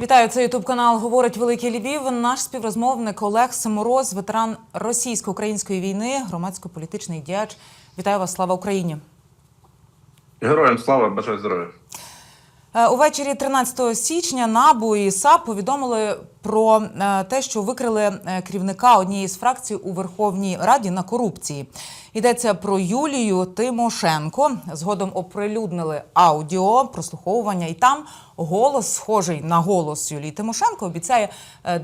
Вітаю, це Ютуб канал Говорить Великий Львів. Наш співрозмовник Олег Семороз, ветеран російсько-української війни, громадсько-політичний діяч. Вітаю вас, слава Україні. Героям слава, бажаю здоров'я. Е, Увечері 13 січня НАБУ і САП повідомили про е, те, що викрили е, керівника однієї з фракцій у Верховній Раді на корупції. Йдеться про Юлію Тимошенко. Згодом оприлюднили аудіо прослуховування, і там голос, схожий на голос Юлії Тимошенко, обіцяє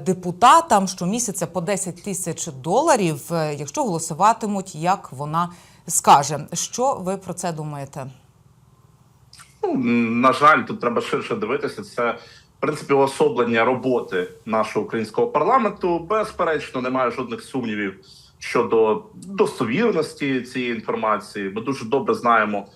депутатам щомісяця по 10 тисяч доларів, якщо голосуватимуть, як вона скаже. Що ви про це думаєте? Ну, на жаль, тут треба ширше дивитися. Це в принципі особлення роботи нашого українського парламенту. Безперечно, немає жодних сумнівів щодо достовірності цієї інформації. Ми дуже добре знаємо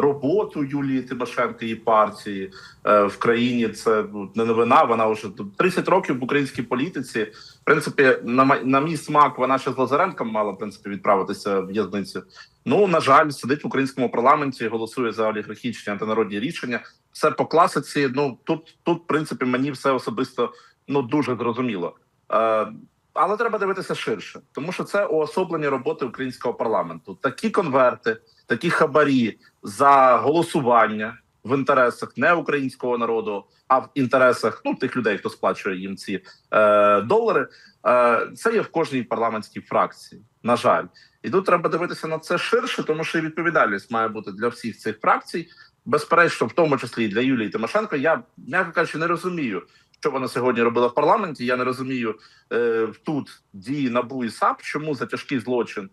роботу Юлії Тимошенко і партії е, в країні. Це ну, не новина. Вона вже тут 30 років в українській політиці. В принципі, на, на мій смак вона ще з Лазаренком мала в принципі відправитися в в'язницю. Ну на жаль, сидить в українському парламенті, голосує за олігархічні антинародні рішення. Все по класиці. Ну тут, тут, в принципі, мені все особисто ну дуже зрозуміло. Е, але треба дивитися ширше, тому що це уособлення роботи українського парламенту. Такі конверти, такі хабарі за голосування в інтересах не українського народу, а в інтересах ну тих людей, хто сплачує їм ці е, долари. Е, це є в кожній парламентській фракції. На жаль, і тут треба дивитися на це ширше, тому що відповідальність має бути для всіх цих фракцій. Безперечно, в тому числі і для Юлії Тимошенко. Я м'яко кажучи, не розумію, що вона сьогодні робила в парламенті. Я не розумію е, тут дії НАБУ і САП, чому за тяжкий злочин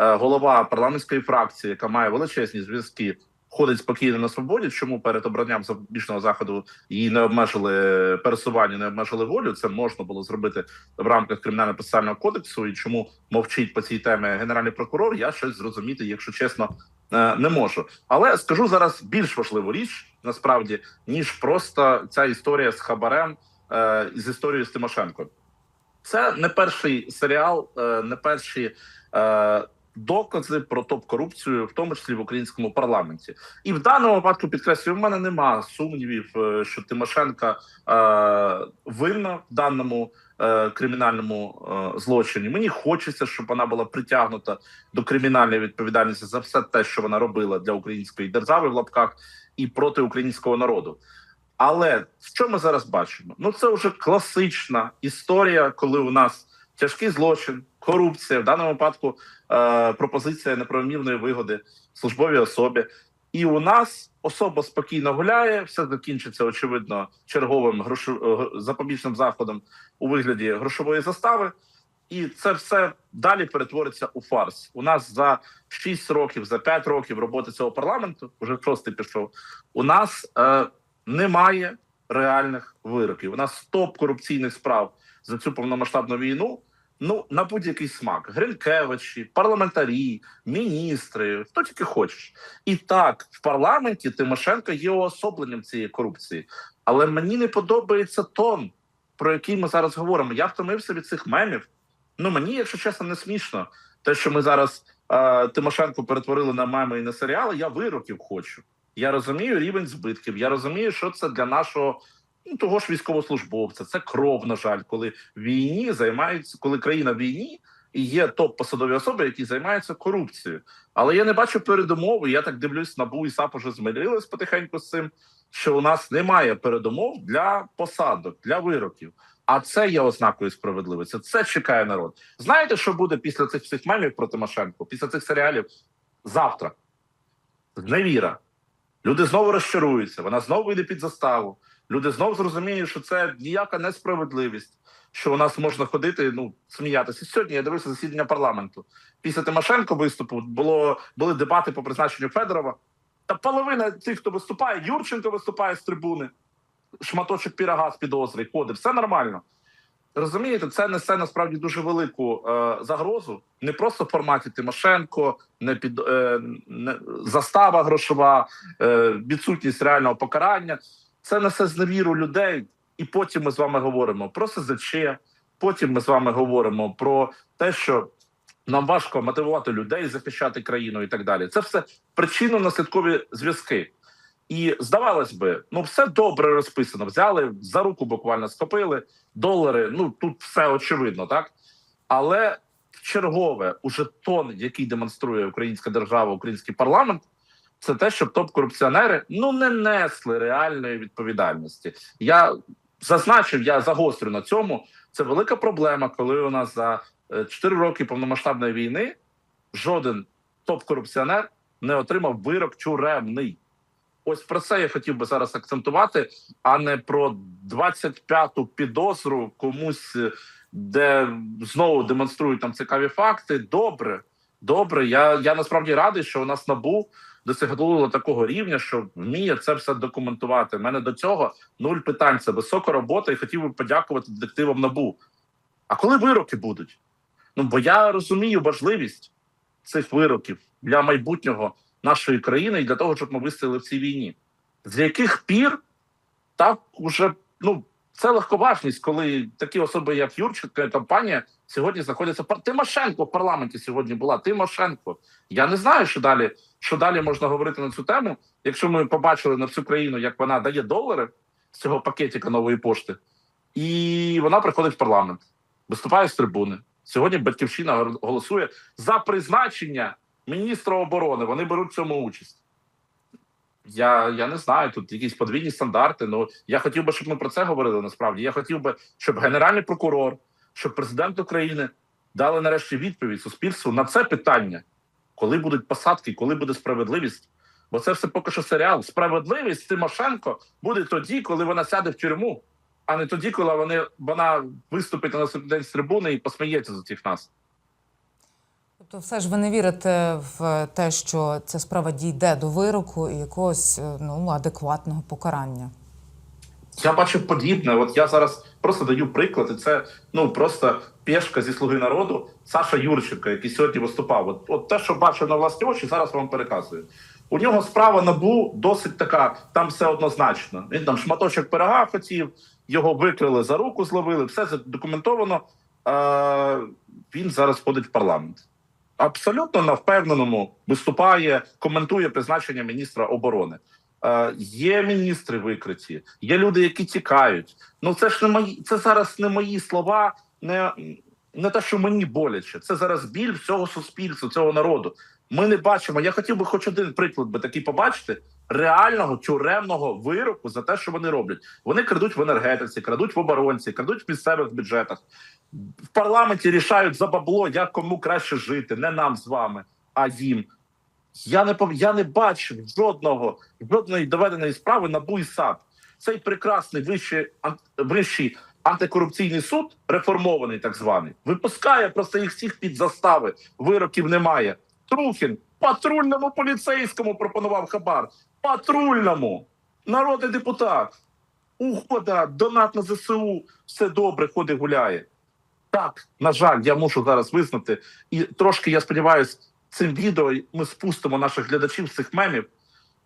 голова парламентської фракції, яка має величезні зв'язки, ходить спокійно на свободі. Чому перед обранням запобіжного заходу її не обмежили пересування, не обмежили волю? Це можна було зробити в рамках кримінально процесуального кодексу. І чому мовчить по цій темі генеральний прокурор? Я щось зрозуміти, якщо чесно, е, не можу. Але скажу зараз більш важливу річ насправді ніж просто ця історія з хабарем е, з історією з Тимошенко. Це не перший серіал, е, не перші е, докази про топ-корупцію, в тому числі в українському парламенті. І в даному випадку підкреслюю, в мене нема сумнівів, е, що Тимошенка е, винна в даному е, кримінальному е, злочині. Мені хочеться, щоб вона була притягнута до кримінальної відповідальності за все те, що вона робила для української держави в лапках і проти українського народу. Але що ми зараз бачимо? Ну це вже класична історія, коли у нас тяжкий злочин, корупція в даному випадку е, пропозиція неправомірної вигоди службовій особі. І у нас особа спокійно гуляє, все закінчиться очевидно черговим грошу е, запобіжним заходом у вигляді грошової застави. І це все далі перетвориться у фарс. У нас за 6 років, за 5 років роботи цього парламенту, вже шостий пішов. У нас е, немає реальних вироків. У нас стоп корупційних справ за цю повномасштабну війну. Ну на будь-який смак: Гринкевичі, парламентарі, міністри, хто тільки хочеш. І так в парламенті Тимошенко є уособленням цієї корупції. Але мені не подобається тон, про який ми зараз говоримо. Я втомився від цих мемів. Ну мені, якщо чесно, не смішно. Те, що ми зараз е, Тимошенко перетворили на меми і на серіали, я вироків хочу. Я розумію рівень збитків. Я розумію, що це для нашого ну, того ж військовослужбовця. Це кров, на жаль, коли війні займаються, коли країна в війні і є топ посадові особи, які займаються корупцією. Але я не бачу передумови. Я так дивлюсь, НАБУ і САП уже змирились потихеньку з цим, що у нас немає передумов для посадок, для вироків. А це є ознакою справедливості. Це чекає народ. Знаєте, що буде після цих всіх мемів про Тимошенко, після цих серіалів завтра? Зневіра. Люди знову розчаруються. Вона знову йде під заставу. Люди знову зрозуміють, що це ніяка несправедливість, що у нас можна ходити, ну сміятися. Сьогодні я дивився засідання парламенту. Після Тимошенко виступу було були дебати по призначенню Федорова. Та половина тих, хто виступає, Юрченко виступає з трибуни, шматочок пірога з підозри, ходить. Все нормально. Розумієте, це несе насправді дуже велику е, загрозу. Не просто в форматі Тимошенко, не під е, не, застава грошова, е, відсутність реального покарання. Це несе зневіру людей, і потім ми з вами говоримо про СЗЧ, Потім ми з вами говоримо про те, що нам важко мотивувати людей захищати країну і так далі. Це все причинно-наслідкові зв'язки. І здавалось би, ну все добре розписано. Взяли за руку, буквально скопили долари. Ну тут все очевидно, так але чергове уже тон, який демонструє українська держава, український парламент, це те, щоб топ-корупціонери ну не несли реальної відповідальності. Я зазначив, я загострю на цьому. Це велика проблема, коли у нас за 4 роки повномасштабної війни жоден топ-корупціонер не отримав вирок тюремний. Ось про це я хотів би зараз акцентувати, а не про 25-ту підозру комусь, е, де знову демонструють там цікаві факти. Добре, добре. Я, я насправді радий, що у нас набу досягнуло такого рівня, що вміє це все документувати. У мене до цього нуль питань. Це висока робота, і хотів би подякувати детективам набу. А коли вироки будуть? Ну бо я розумію важливість цих вироків для майбутнього нашої країни і для того, щоб ми вистояли в цій війні. З яких пір так уже ну це легковажність, коли такі особи, як Юрченко і компанія, сьогодні знаходяться Тимошенко в парламенті. Сьогодні була Тимошенко. Я не знаю, що далі, що далі можна говорити на цю тему. Якщо ми побачили на всю країну, як вона дає долари з цього пакетика нової пошти, і вона приходить в парламент, виступає з трибуни. Сьогодні Батьківщина голосує за призначення міністра оборони. Вони беруть в цьому участь. Я, я не знаю, тут якісь подвійні стандарти. Ну я хотів би, щоб ми про це говорили насправді. Я хотів би, щоб генеральний прокурор, щоб президент України дали нарешті відповідь суспільству на це питання, коли будуть посадки, коли буде справедливість. Бо це все поки що серіал. Справедливість Тимошенко буде тоді, коли вона сяде в тюрму, а не тоді, коли вони вона виступить на наступний день з трибуни і посміється з усіх нас. Тобто, все ж ви не вірите в те, що ця справа дійде до вироку і якогось е, ну адекватного покарання. Я бачив подібне. От я зараз просто даю приклад, і це ну просто пешка зі слуги народу Саша Юрченко, який сьогодні виступав. От, от те, що бачив на власні очі, зараз вам переказую. У нього справа набу досить така, там все однозначно. Він там шматочок пирога хотів, його викрили за руку, зловили, все задокументовано. Е, він зараз ходить в парламент. Абсолютно на впевненому виступає, коментує призначення міністра оборони. Е, є міністри викриті, є люди, які тікають. Ну це ж не мої, це зараз не мої слова, не, не те, що мені боляче. Це зараз біль всього суспільства, цього народу. Ми не бачимо. Я хотів би хоч один приклад би такий побачити реального тюремного вироку за те, що вони роблять. Вони крадуть в енергетиці, крадуть в оборонці, крадуть в місцевих бюджетах. В парламенті рішають за бабло, як кому краще жити, не нам з вами, а їм. Я не я не бачив жодного жодної доведеної справи НАБУ і САП. Цей прекрасний вищий, вищий антикорупційний суд, реформований так званий, випускає просто їх всіх під застави. Вироків немає. Трухін патрульному поліцейському пропонував хабар. Патрульному народний депутат. Угода, донат на ЗСУ, все добре, ходить гуляє. Так, на жаль, я мушу зараз визнати, і трошки я сподіваюся, цим відео ми спустимо наших глядачів з цих мемів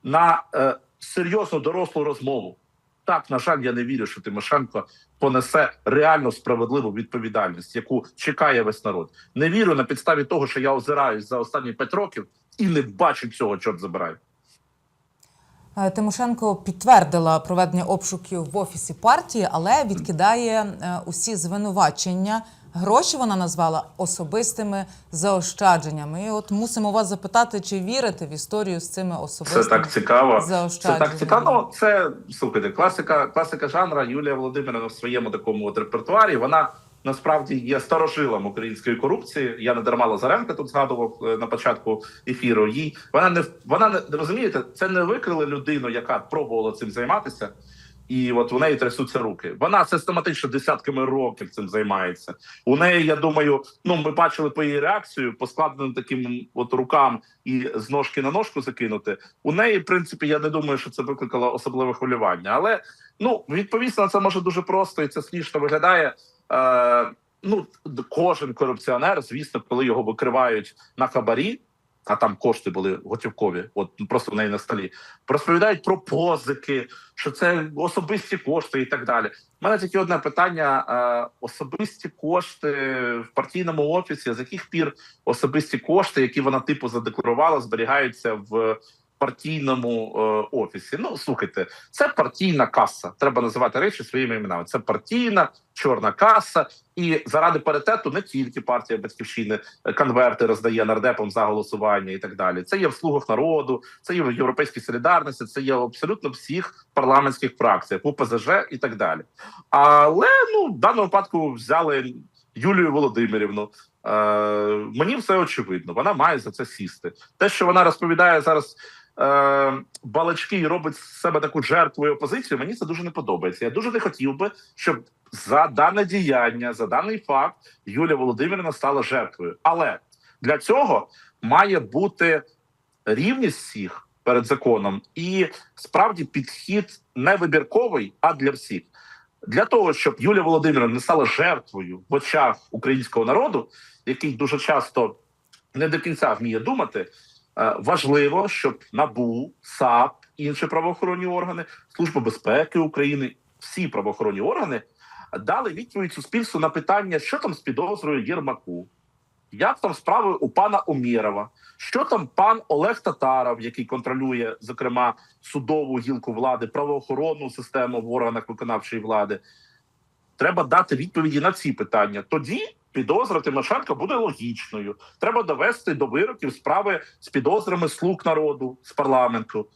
на е, серйозну дорослу розмову. Так, на жаль, я не вірю, що Тимошенко понесе реально справедливу відповідальність, яку чекає весь народ. Не вірю на підставі того, що я озираюсь за останні п'ять років і не бачу цього, чорт забирає. Е, Тимошенко підтвердила проведення обшуків в офісі партії, але відкидає е, усі звинувачення. Гроші вона назвала особистими заощадженнями. І от мусимо вас запитати, чи вірите в історію з цими Це так цікаво. Це так цікаво. Ну, це слухайте, класика, класика жанра. Юлія Володимирівна в своєму такому от репертуарі. Вона насправді є старожилом української корупції. Я не дарма Лазаренка тут згадував е, на початку ефіру. Їй вона не вона не розумієте, це не викрили людину, яка пробувала цим займатися. І от у неї трясуться руки. Вона систематично десятками років цим займається. У неї, я думаю, ну ми бачили по її реакцію, по складеним таким от рукам і з ножки на ножку закинути. У неї, в принципі, я не думаю, що це викликало особливе хвилювання. Але ну відповісти на це може дуже просто, і це смішно виглядає. Е, ну кожен корупціонер, звісно, коли його викривають на хабарі. А там кошти були готівкові, от просто в неї на столі. Розповідають про позики, що це особисті кошти і так далі. У мене тільки одне питання: особисті кошти в партійному офісі, з яких пір особисті кошти, які вона типу задекларувала, зберігаються в партійному е, офісі. Ну слухайте, це партійна каса. Треба називати речі своїми іменами. Це партійна чорна каса, і заради паритету не тільки партія батьківщини конверти роздає нардепам за голосування і так далі. Це є в слугах народу, це є в європейській солідарності, це є в абсолютно всіх парламентських фракціях, УПЗЖ і так далі. Але ну в даному випадку взяли Юлію Володимирівну. Е, мені все очевидно. Вона має за це сісти. Те, що вона розповідає зараз балачки і робить себе таку жертву опозицію, мені це дуже не подобається. Я дуже не хотів би, щоб за дане діяння, за даний факт Юлія Володимирівна стала жертвою. Але для цього має бути рівність всіх перед законом, і справді підхід не вибірковий, а для всіх. Для того щоб Юлія Володимирівна не стала жертвою в очах українського народу, який дуже часто не до кінця вміє думати. Е, Важливо, щоб НАБУ, САП, інші правоохоронні органи, Служба безпеки України, всі правоохоронні органи дали відповідь суспільству на питання, що там з підозрою Єрмаку, як там справи у пана Умєрова, що там пан Олег Татаров, який контролює, зокрема, судову гілку влади, правоохоронну систему в органах виконавчої влади. Треба дати відповіді на ці питання. Тоді підозра Тимошенко буде логічною. Треба довести до вироків справи з підозрами слуг народу з парламенту,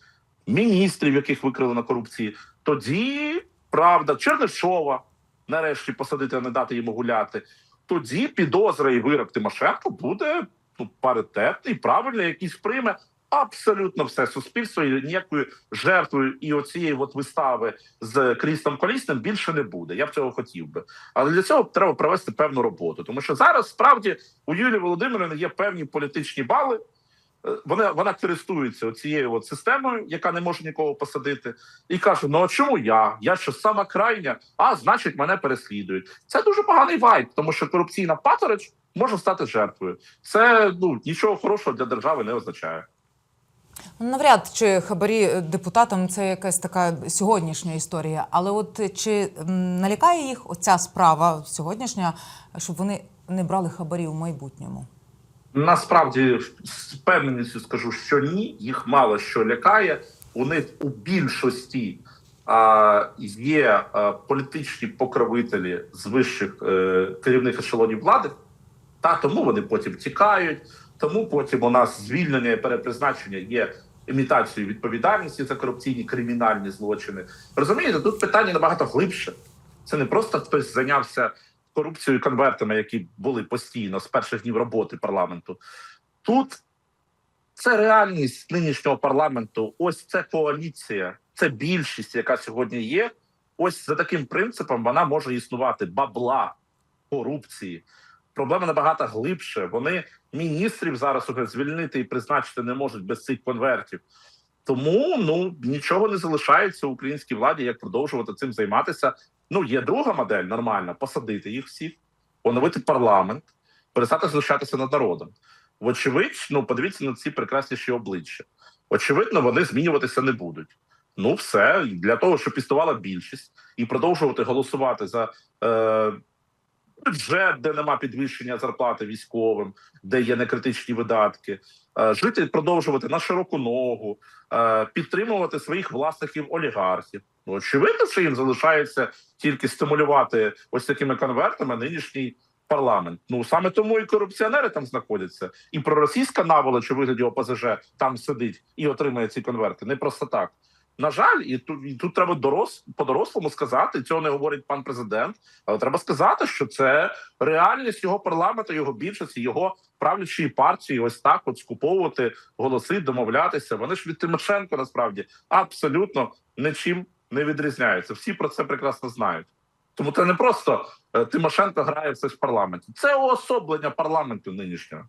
міністрів, яких викрили на корупції. Тоді правда, Чернишова нарешті посадити, а не дати йому гуляти. Тоді підозра і вирок Тимошенко буде ну, паритетний, правильний, якийсь прийме абсолютно все суспільство і ніякою жертвою і оцієї от вистави з Крістом Колісним більше не буде. Я б цього хотів би. Але для цього треба провести певну роботу, тому що зараз справді у Юлії Володимирівни є певні політичні бали. Е, Вона вона користується цією от системою, яка не може нікого посадити, і каже: Ну а чому я? Я що сама крайня? А значить, мене переслідують. Це дуже поганий вайб, тому що корупційна паторич може стати жертвою. Це ну нічого хорошого для держави не означає. Навряд чи хабарі депутатам це якась така сьогоднішня історія. Але от чи налякає їх оця справа сьогоднішня, щоб вони не брали хабарі в майбутньому? Насправді з впевненістю скажу, що ні, їх мало що лякає. У них у більшості а, є політичні покровителі з вищих е, керівних ешелонів влади, та тому вони потім тікають. Тому потім у нас звільнення і перепризначення є імітацією відповідальності за корупційні кримінальні злочини. Розумієте, тут питання набагато глибше. Це не просто хтось зайнявся корупцією конвертами, які були постійно з перших днів роботи парламенту. Тут це реальність нинішнього парламенту. Ось це коаліція, це більшість, яка сьогодні є. Ось за таким принципом вона може існувати бабла корупції. Проблема набагато глибше. Вони міністрів зараз уже звільнити і призначити не можуть без цих конвертів. Тому ну нічого не залишається українській владі, як продовжувати цим займатися. Ну є друга модель нормальна посадити їх всіх, оновити парламент, перестати знущатися над народом. Вочевидь, ну подивіться на ці прекрасніші обличчя. Очевидно, вони змінюватися не будуть. Ну, все для того, щоб існувала більшість і продовжувати голосувати за е, бюджет, де нема підвищення зарплати військовим, де є некритичні видатки, е, жити продовжувати на широку ногу, е, підтримувати своїх власників олігархів. Ну, очевидно, що їм залишається тільки стимулювати ось такими конвертами нинішній парламент. Ну саме тому і корупціонери там знаходяться, і проросійська наволоч у вигляді ОПЗЖ там сидить і отримує ці конверти. Не просто так. На жаль, і тут і тут треба дорос по-дорослому сказати. Цього не говорить пан президент. Але треба сказати, що це реальність його парламенту, його більшості, його правлячої партії. Ось так от скуповувати голоси, домовлятися. Вони ж від Тимошенко насправді абсолютно нічим не відрізняються. Всі про це прекрасно знають. Тому це не просто е, Тимошенко грає все в парламенті. Це уособлення парламенту нинішнього.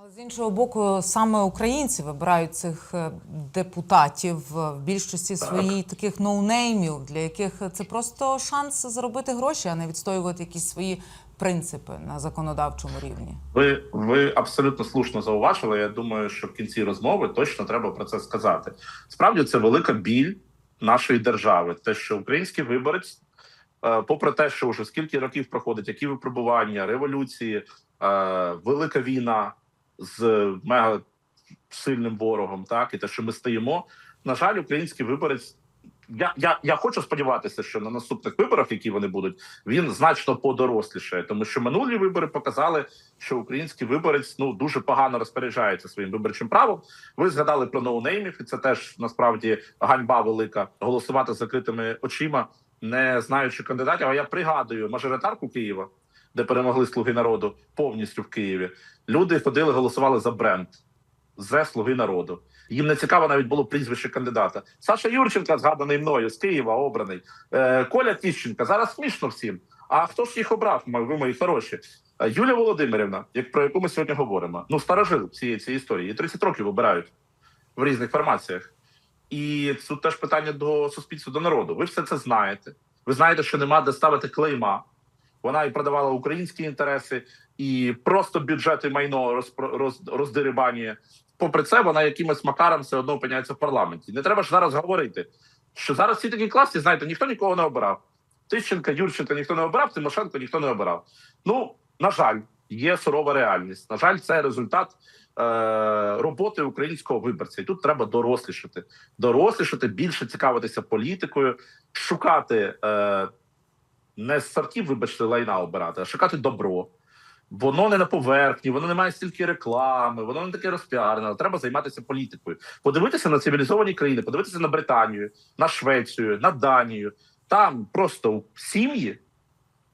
Але з іншого боку, саме українці вибирають цих е, депутатів е, в більшості своїй таких ноунеймів, для яких це просто шанс заробити гроші, а не відстоювати якісь свої принципи на законодавчому рівні. Ви ви абсолютно слушно зауважили. Я думаю, що в кінці розмови точно треба про це сказати. Справді це велика біль нашої держави. Те, що український виборець, е, попри те, що вже скільки років проходить, які випробування, революції, е, велика війна з мега сильним ворогом, так і те, що ми стоїмо. На жаль, український виборець. Я, я, я хочу сподіватися, що на наступних виборах, які вони будуть, він значно подорослішає, тому що минулі вибори показали, що український виборець ну дуже погано розпоряджається своїм виборчим правом. Ви згадали про ноунеймів, і це теж насправді ганьба велика голосувати закритими очима, не знаючи кандидатів. А я пригадую мажоритарку Києва, де перемогли слуги народу повністю в Києві. Люди ходили, голосували за бренд з слуги народу. Їм не цікаво навіть було прізвище кандидата. Саша Юрченка, згаданий мною з Києва, обраний. Е, Коля Тіщенка. Зараз смішно всім. А хто ж їх обрав? Ви мої хороші? Е, Юлія Володимирівна, як про яку ми сьогодні говоримо. Ну, старожил цієї цієї історії. Її 30 років обирають в різних формаціях. І тут теж питання до суспільства, до народу. Ви все це знаєте. Ви знаєте, що нема де ставити клейма. Вона і продавала українські інтереси, і просто бюджет і майно роз, роздерибанює. Попри це, вона якимось макаром все одно опиняється в парламенті. Не треба ж зараз говорити, що зараз всі такі класні, знаєте, ніхто нікого не обирав. Тищенка, Юрченка ніхто не обирав, Тимошенко ніхто не обирав. Ну, на жаль, є сурова реальність. На жаль, це результат е- роботи українського виборця. І тут треба дорослішати. Дорослішати, більше цікавитися політикою, шукати е- не з сортів, вибачте, лайна обирати, а шукати добро. Воно не на поверхні, воно не має стільки реклами, воно не таке розпіарене. Треба займатися політикою. Подивитися на цивілізовані країни, подивитися на Британію, на Швецію, на Данію. Там просто сім'ї,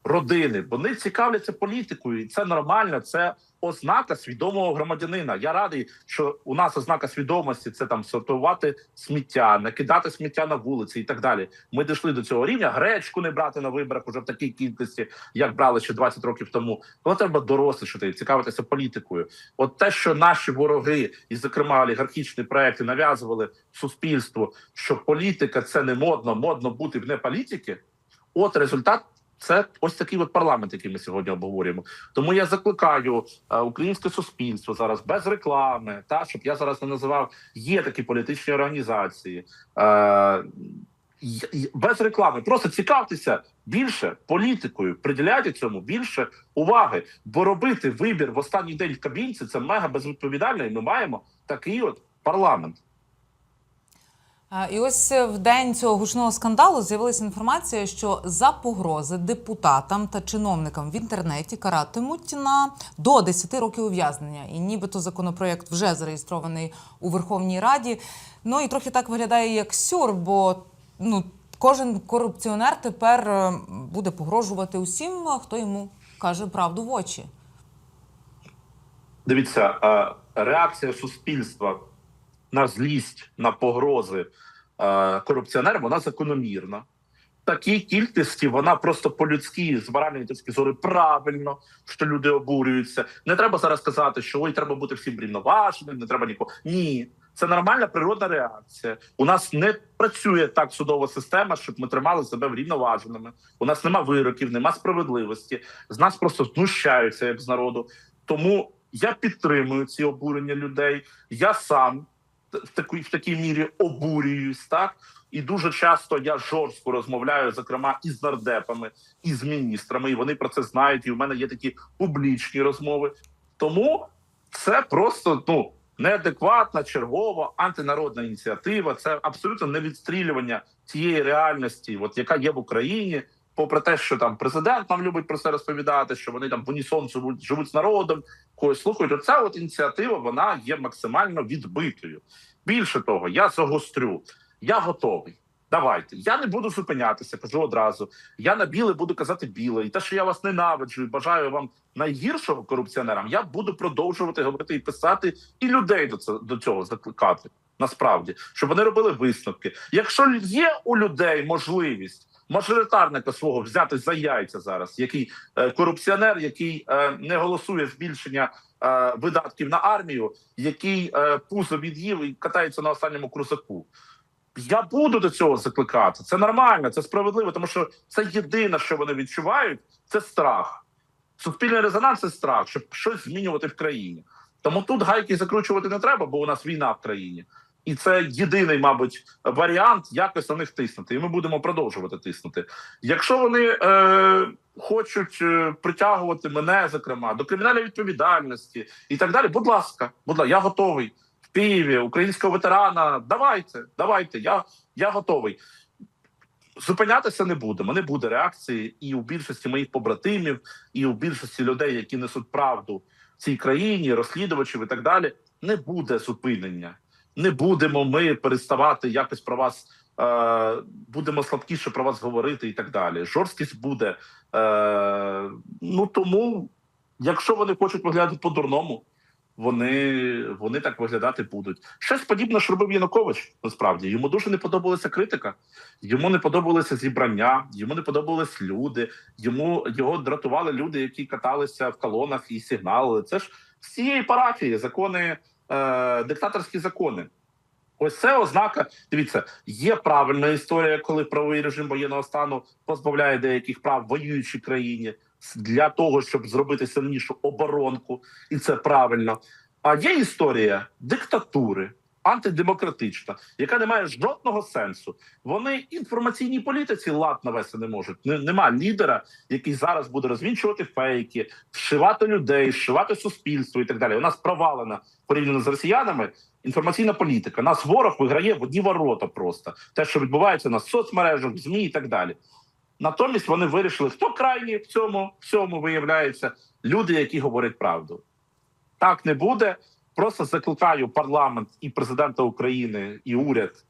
родини, вони цікавляться політикою, і це нормально. Це ознака свідомого громадянина. Я радий, що у нас ознака свідомості це там сортувати сміття, не кидати сміття на вулиці і так далі. Ми дійшли до цього рівня. Гречку не брати на виборах уже в такій кількості, як брали ще 20 років тому. Але треба дорослішати цікавитися політикою. От те, що наші вороги, і зокрема олігархічні проекти, нав'язували суспільству, що політика це не модно, модно бути вне політики. От результат. Це ось такий от парламент, який ми сьогодні обговорюємо. Тому я закликаю е, українське суспільство зараз без реклами, та щоб я зараз не називав є такі політичні організації. Е, без реклами. Просто цікавтеся більше політикою, приділяйте цьому більше уваги, бо робити вибір в останній день в кабінці це мега безвідповідально, і ми маємо такий от парламент. І ось е, в день цього гучного скандалу з'явилася інформація, що за погрози депутатам та чиновникам в інтернеті каратимуть на до 10 років ув'язнення. І нібито законопроєкт вже зареєстрований у Верховній Раді. Ну і трохи так виглядає як сюр, бо ну кожен корупціонер тепер е, буде погрожувати усім, е, хто йому каже правду в очі. Дивіться, реакція суспільства на злість, на погрози корупціонерам, вона закономірна. Такій кількості вона просто по-людськи з моральної точки зору правильно, що люди обурюються. Не треба зараз казати, що ой, треба бути всім рівноваженим, не треба нікого. Ні, це нормальна природна реакція. У нас не працює так судова система, щоб ми тримали себе врівноваженими. У нас нема вироків, нема справедливості. З нас просто знущаються як з народу. Тому я підтримую ці обурення людей. Я сам в такій в такій мірі обурююсь, так і дуже часто я жорстко розмовляю, зокрема і з нардепами, і з міністрами. І вони про це знають. І в мене є такі публічні розмови. Тому це просто ну неадекватна, чергова антинародна ініціатива. Це абсолютно не відстрілювання тієї реальності, от яка є в Україні. Попри те, що там президент нам любить про це розповідати, що вони там в унісон живуть, з народом, когось слухають. Оця от ініціатива вона є максимально відбитою. Більше того, я загострю, я готовий. Давайте. Я не буду зупинятися, кажу одразу. Я на біле буду казати біле. І те, що я вас ненавиджу і бажаю вам найгіршого корупціонерам, я буду продовжувати говорити і писати, і людей до цього, до цього закликати. Насправді, щоб вони робили висновки. Якщо є у людей можливість мажоритарника свого взяти за яйця зараз, який е, корупціонер, який е, не голосує збільшення е, видатків на армію, який е, пузо від'їв і катається на останньому крузаку. Я буду до цього закликати. Це нормально, це справедливо, тому що це єдине, що вони відчувають, це страх. Суспільний резонанс це страх, щоб щось змінювати в країні. Тому тут гайки закручувати не треба, бо у нас війна в країні. І це єдиний, мабуть, варіант якось на них тиснути. І ми будемо продовжувати тиснути. Якщо вони е, хочуть е, притягувати мене, зокрема, до кримінальної відповідальності і так далі, будь ласка, будь ласка, я готовий. в Києві, українського ветерана. Давайте, давайте. Я, я готовий. Зупинятися не будемо. Не буде реакції і у більшості моїх побратимів, і у більшості людей, які несуть правду в цій країні, розслідувачів і так далі. Не буде зупинення. Не будемо ми переставати якось про вас. Е, будемо слабкіше про вас говорити і так далі. Жорсткість буде. Е, ну тому, якщо вони хочуть виглядати по-дурному, вони, вони так виглядати будуть. Щось подібне, що робив Янукович. Насправді йому дуже не подобалася критика, йому не подобалося зібрання, йому не подобались люди. Йому його дратували люди, які каталися в колонах і сигналили. Це ж з цієї парафії закони, е, диктаторські закони. Ось це ознака. Дивіться, є правильна історія, коли правовий режим воєнного стану позбавляє деяких прав воюючій країні для того, щоб зробити сильнішу оборонку, і це правильно. А є історія диктатури, антидемократична, яка не має жодного сенсу. Вони інформаційній політиці лад навести не можуть. Нема лідера, який зараз буде розвінчувати фейки, вшивати людей, вшивати суспільство і так далі. У нас провалена порівняно з росіянами. Інформаційна політика. Нас ворог виграє в одні ворота просто те, що відбувається на соцмережах, змі і так далі. Натомість вони вирішили, хто крайній в цьому всьому виявляється люди, які говорять правду. Так не буде. Просто закликаю парламент і президента України і уряд,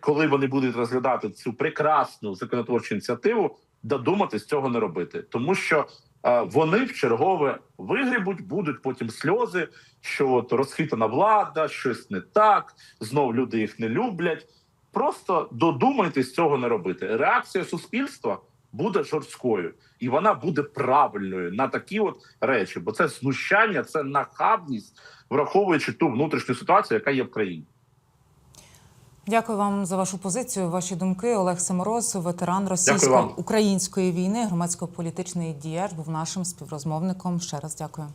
коли вони будуть розглядати цю прекрасну законотворчу ініціативу, додуматись цього не робити, тому що е, вони в чергове вигрібуть, будуть потім сльози, що от розхитана влада, щось не так, знов люди їх не люблять. Просто додумайтесь цього не робити. Реакція суспільства буде жорсткою, і вона буде правильною на такі от речі, бо це знущання, це нахабність, враховуючи ту внутрішню ситуацію, яка є в країні. Дякую вам за вашу позицію, ваші думки. Олег Семороз, ветеран російсько-української війни, громадсько-політичний діяч, був нашим співрозмовником. Ще раз дякую.